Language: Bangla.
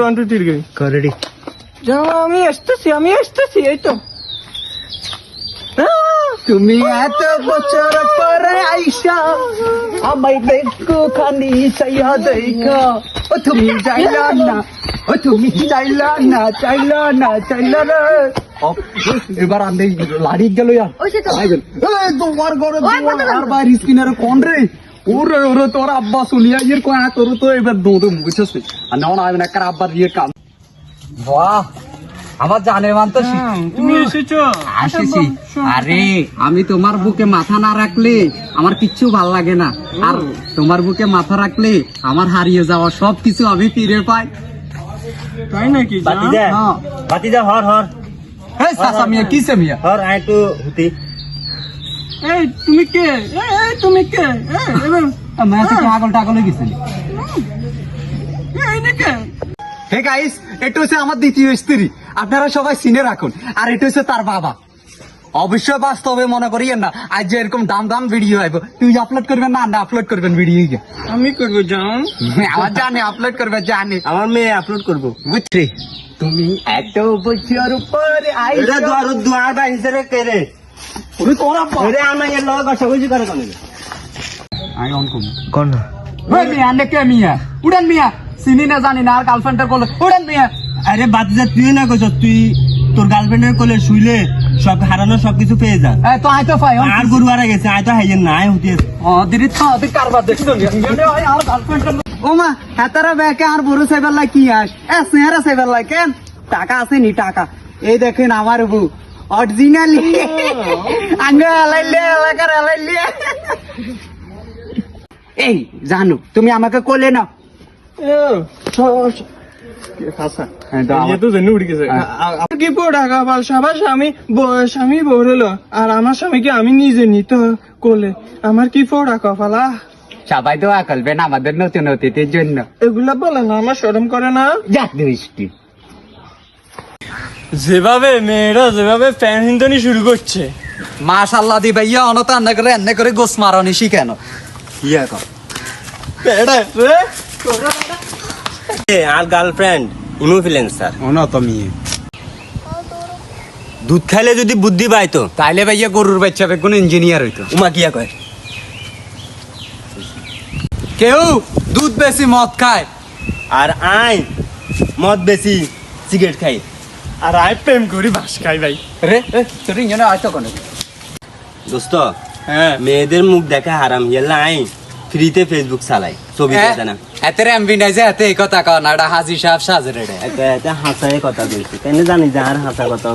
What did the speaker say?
ওয়ান টু থ্রি রেডি যাও আমি আসতেছি আমি আসতেছি এই তো। তুমি এত বছর পরে আইসা আমায় দেখো খানি চাইয়া দেখা। ও তুমি চাইলা না ও তুমি চাইলা না চাইলা না চাইলা রে ও, এবার আমি লাড়ি গেল ইয়ার। তোমার ঘরে আর বাইরে স্কিনারে কোন রে? ওরে ওরে তোর আব্বা শুনিয়া ইয়ের কয়া তোর তো এবার দৌড়ে বুঝছিস আর না না আমি না কার আব্বার ইয়ে কাম। বাহ আমার জানে মান তো তুমি এসেছ। আসেছি আরে আমি তোমার বুকে মাথা না রাখলে আমার কিচ্ছু ভালো লাগে না। আর তোমার বুকে মাথা রাখলে আমার হারিয়ে যাওয়া সব কিছু আমি ফিরে পাই। তাই নাকি বাতিজা হ্যাঁ। বাতিজা হর হর। এই সাসা মিয়া কিসে মিয়া? হর আয় হুতি। এই তুমি কে? এই, তুমি কে? तो পাগল টাগল হয়ে গেছি। হে গাইস এটা হচ্ছে আমার দ্বিতীয় স্ত্রী। আপনারা সবাই চিনে রাখুন। আর এটা হচ্ছে তার বাবা। অবশ্যই বাস্তবে মনে করিয়েন না আজ যে এরকম দাম দাম ভিডিও আইব। তুই আপলোড করবেন না না আপলোড করবেন ভিডিও আমি করব যাও আমার জানে আপলোড করবে জানে। আমার মেয়ে আপলোড করব। বুঝছি তুমি এত বছর পরে এটা আইসা দুয়ার দুয়ার বা হিসেবে কে রে ওরে তোরা ওরে আমার এর লগে করে কেন আই অন কম কোন? ওই মিয়া নে কে মিয়া? উড়ান মিয়া চিনি না জানি না আর গার্লফ্রেন্ডের কোলে উড়ান মিয়া। আরে বাতিজা তুই না কইছ তুই তোর গার্লফ্রেন্ডের কোলে শুইলে সব হারানো সবকিছু পেয়ে যা। তো আই তো ফাই আর গরু আরে গেছে আয় তো হাইজেন না আয় হুতি আছে। ও দিদি তো দি কারবার দেখছ আর গার্লফ্রেন্ড ও মা হাতারা ব্যাকে আর বড় সাইবার লাই কি আস? এ সেহারা সাইবার লাই কেন? টাকা আছে নি টাকা। এই দেখেন আমার বউ। অরিজিনালি আঙ্গ এলাকার এই জানু তুমি আমাকে কোলে তো গেছে। হ্যাঁ। আ- আ- কি পো ঢাকা পাল সবার স্বামী আর আমার স্বামীকে আমি নিজে নিতে কোলে। আমার কি ফোড়া কপালা সবাই দোয়া করবেন আমাদের নতুন অতিথির জন্য। এগুলা বলে না আমার সরম করে না। যাক দৃষ্টি। যেভাবে মেয়েরা যেভাবে ফ্যান হিন্দনি শুরু করছে। মাশাল্লাহ দি ভাইয়া অনত রান্না করে রান্না করে গোস মারনি শিখানো। ইয়া কর পেড়ে রে! এ, আর গার্লফ্রেন্ড ইনফ্লুয়েন্সার অনত মিয়ে। দুধ খাইলে যদি বুদ্ধি পাইতো তাইলে ভাইয়া গরুর বাচ্চা বেগুন ইঞ্জিনিয়ার হইতো। উমা কিয়া কয়? কেউ দুধ বেশি মদ খায় আর আই মদ বেশি সিগারেট খাই আর আই প্রেম করি বাস খাই ভাই। রে তোর ইঞ্জনে আসতো কোন? দোস্ত হ্যাঁ। মেয়েদের মুখ দেখা হারাম ইয়াল্লা আই ফ্রিতে ফেসবুক চালাই ছবি দেখা না। এতে এমবি নাই যে এতে কথা কন এটা হাজি সাহেব সাজরে রে এত এত হাসায় কথা কইছি কেন জানি যার আর হাসা কথা